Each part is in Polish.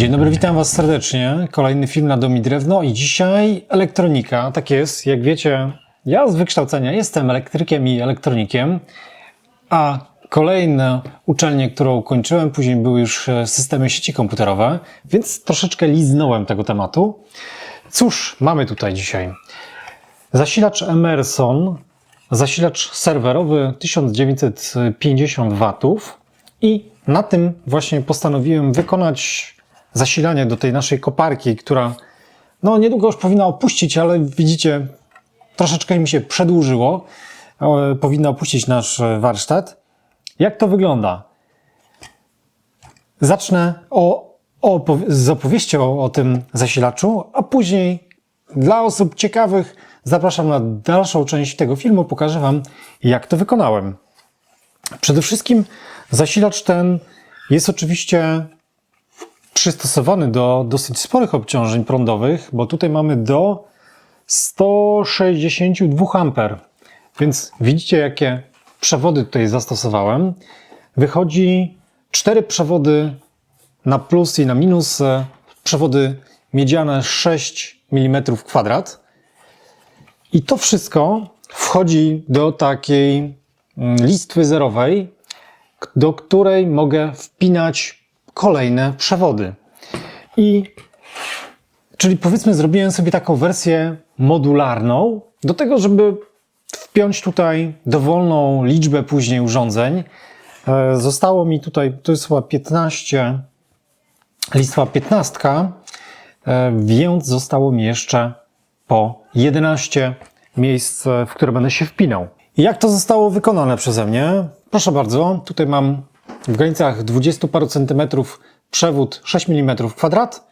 Dzień dobry, witam Was serdecznie. Kolejny film na Dom i Drewno i dzisiaj elektronika. Tak jest, jak wiecie, ja z wykształcenia jestem elektrykiem i elektronikiem, a kolejne uczelnie, którą ukończyłem, później były już e, systemy sieci komputerowe, więc troszeczkę liznąłem tego tematu. Cóż, mamy tutaj dzisiaj. Zasilacz Emerson, zasilacz serwerowy 1950 W i na tym właśnie postanowiłem wykonać zasilanie do tej naszej koparki, która no niedługo już powinna opuścić, ale widzicie, troszeczkę mi się przedłużyło. E, Powinna opuścić nasz e, warsztat. Jak to wygląda? Zacznę o, o, z opowieścią o tym zasilaczu, a później dla osób ciekawych zapraszam na dalszą część tego filmu. Pokażę Wam, jak to wykonałem. Przede wszystkim zasilacz ten jest oczywiście przystosowany do dosyć sporych obciążeń prądowych, bo tutaj mamy do 162 A. Więc widzicie, jakie przewody tutaj zastosowałem. Wychodzi cztery przewody na plus i na minus, e, przewody miedziane 6 mm kwadrat. I to wszystko wchodzi do takiej mm, listwy zerowej, do której mogę wpinać kolejne przewody. I czyli powiedzmy, zrobiłem sobie taką wersję modularną, do tego, żeby wpiąć tutaj dowolną liczbę później urządzeń. E, Zostało mi tutaj, to jest chyba 15, listwa 15, e, więc zostało mi jeszcze po 11 miejsc, w które będę się wpinał. Jak to zostało wykonane przeze mnie? Proszę bardzo, tutaj mam w granicach 20 paru centymetrów przewód 6 mm kwadrat.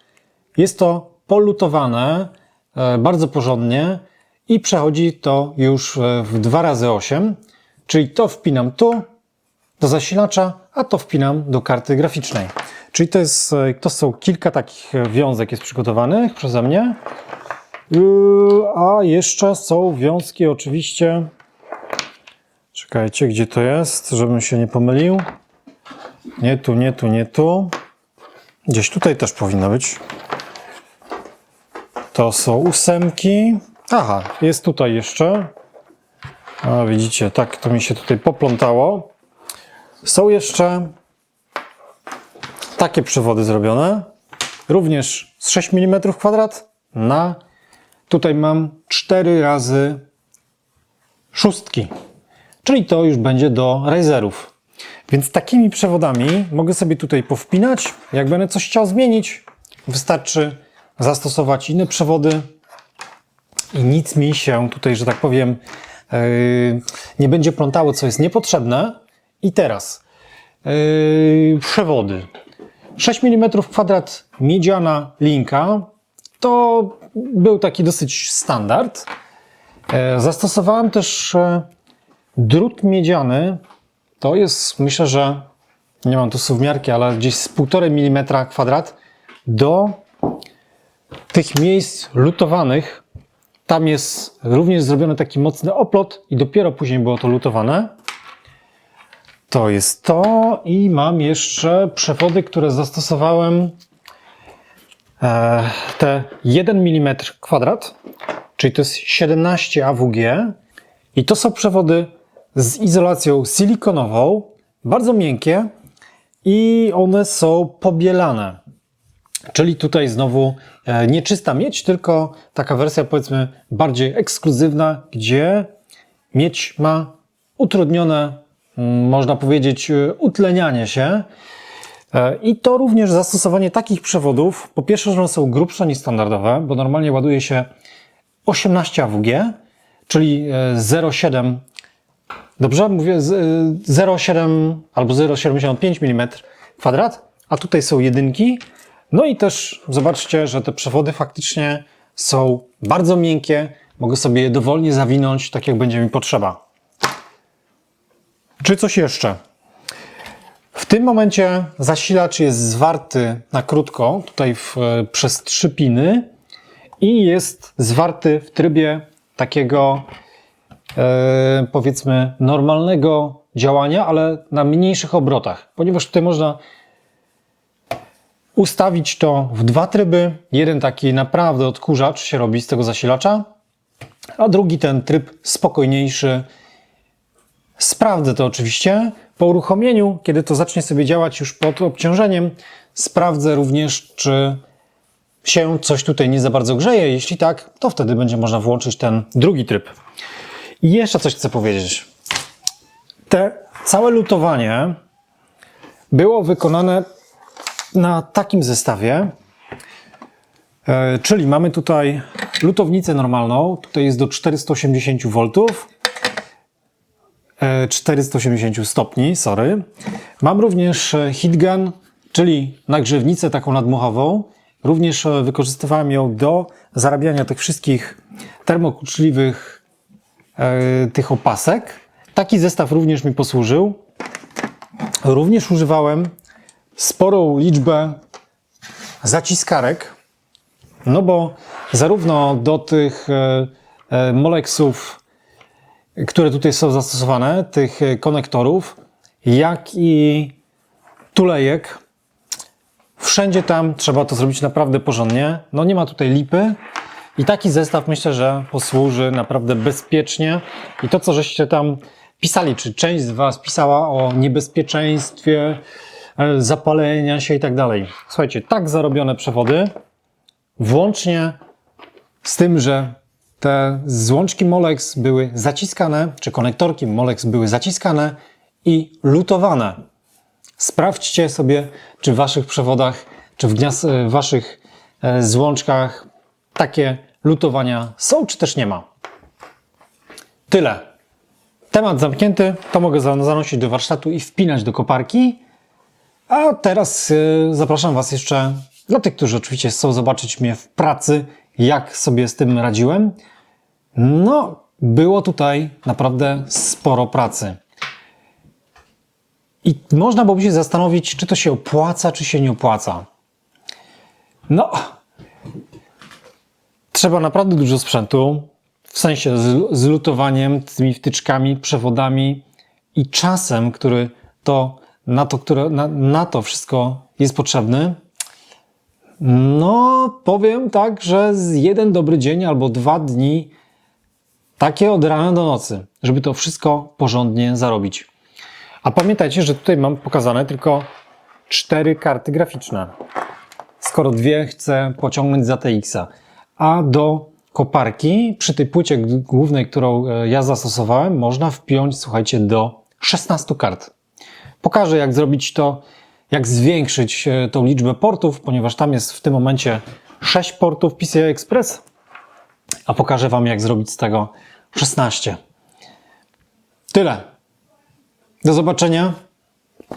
Jest to polutowane e, bardzo porządnie i przechodzi to już e, w 2 razy 8 czyli to wpinam tu do zasilacza, a to wpinam do karty graficznej. Czyli to, jest, e, to są kilka takich wiązek jest przygotowanych przeze mnie. Yy, A jeszcze są wiązki oczywiście. Czekajcie, gdzie to jest, żebym się nie pomylił. Nie tu, nie tu, nie tu. Gdzieś tutaj też powinno być. To są ósemki. Aha, jest tutaj jeszcze. A widzicie, tak to mi się tutaj poplątało. Są jeszcze takie przewody zrobione. Również z 6 mm kwadrat na tutaj mam 4 razy szóstki. Czyli to już będzie do razerów. Więc takimi przewodami mogę sobie tutaj powpinać. Jak będę coś chciał zmienić, wystarczy zastosować inne przewody i nic mi się tutaj, że tak powiem, yy, nie będzie plątało, co jest niepotrzebne. I teraz yy, przewody. 6 mm kwadrat miedziana linka to był taki dosyć standard. E, Zastosowałem też drut miedziany. To jest, myślę, że nie mam tu suwmiarki, ale gdzieś z 1,5 mm kwadrat do tych miejsc lutowanych. Tam jest również zrobiony taki mocny oplot i dopiero później było to lutowane. To jest to i mam jeszcze przewody, które zastosowałem e, te 1 mm kwadrat, czyli to jest 17 AWG i to są przewody z izolacją silikonową, bardzo miękkie i one są pobielane. Czyli tutaj znowu e, nie czysta miedź, tylko taka wersja powiedzmy bardziej ekskluzywna, gdzie miedź ma utrudnione, mm, można powiedzieć, e, utlenianie się. E, I to również zastosowanie takich przewodów. Po pierwsze, że one są grubsze niż standardowe, bo normalnie ładuje się 18 AWG, czyli e, 0,7 Dobrze, mówię z- y, 0,7 albo 0,75 mm kwadrat, a tutaj są jedynki. No i też zobaczcie, że te przewody faktycznie są bardzo miękkie. Mogę sobie je dowolnie zawinąć, tak jak będzie mi potrzeba. Czy coś jeszcze? W tym momencie zasilacz jest zwarty na krótko, tutaj w, przez trzy piny i jest zwarty w trybie takiego e, powiedzmy normalnego działania, ale na mniejszych obrotach, ponieważ tutaj można ustawić to w dwa tryby. Jeden taki naprawdę odkurzacz się robi z tego zasilacza, a drugi ten tryb spokojniejszy. Sprawdzę to oczywiście. Po uruchomieniu, kiedy to zacznie sobie działać już pod obciążeniem, sprawdzę również, czy się coś tutaj nie za bardzo grzeje. Jeśli tak, to wtedy będzie można włączyć ten drugi tryb. I jeszcze coś chcę powiedzieć. Te całe lutowanie było wykonane na takim zestawie, e, czyli mamy tutaj lutownicę normalną, tutaj jest do 480 V, e, 480 stopni, sorry. Mam również e, heatgun, czyli nagrzewnicę taką nadmuchową. Również e, wykorzystywałem ją do zarabiania tych wszystkich termokuczliwych tych opasek. Taki zestaw również mi posłużył. Również używałem sporą liczbę zaciskarek, no bo zarówno do tych e, e, moleksów, które tutaj są zastosowane, tych e, konektorów, jak i tulejek, wszędzie tam trzeba to zrobić naprawdę porządnie. No nie ma tutaj lipy. I taki zestaw myślę, że posłuży naprawdę bezpiecznie. I to, co żeście tam pisali, czy część z Was pisała o niebezpieczeństwie, e, zapalenia się i tak dalej. Słuchajcie, tak zarobione przewody, włącznie z tym, że te złączki Molex były zaciskane, czy konektorki Molex były zaciskane i lutowane. Sprawdźcie sobie, czy w Waszych przewodach, czy w w Waszych e, złączkach takie lutowania są, czy też nie ma. Tyle. Temat zamknięty, to mogę za- zanosić do warsztatu i wpinać do koparki. A teraz y, zapraszam Was jeszcze, dla tych, którzy oczywiście chcą zobaczyć mnie w pracy, jak sobie z tym radziłem. No, było tutaj naprawdę sporo pracy. I można byłoby się zastanowić, czy to się opłaca, czy się nie opłaca. No, trzeba naprawdę dużo sprzętu, w sensie z, z lutowaniem, tymi wtyczkami, przewodami i czasem, który to, na, to, które, na, na to wszystko jest potrzebny. No, powiem tak, że z jeden dobry dzień albo dwa dni, takie od rana do nocy, żeby to wszystko porządnie zarobić. A pamiętajcie, że tutaj mam pokazane tylko cztery karty graficzne. Skoro dwie chcę pociągnąć za TX-a. A do koparki przy tej płycie głównej, którą e, ja zastosowałem, można wpiąć, słuchajcie, do 16 kart. Pokażę, jak zrobić to, jak zwiększyć e, tą liczbę portów, ponieważ tam jest w tym momencie 6 portów PCI Express, a pokażę Wam, jak zrobić z tego 16. Tyle. Do zobaczenia.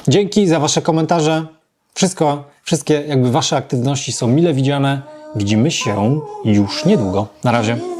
Dzięki za Wasze komentarze. Wszystko, wszystkie jakby Wasze aktywności są mile widziane. Widzimy się już niedługo. Na razie.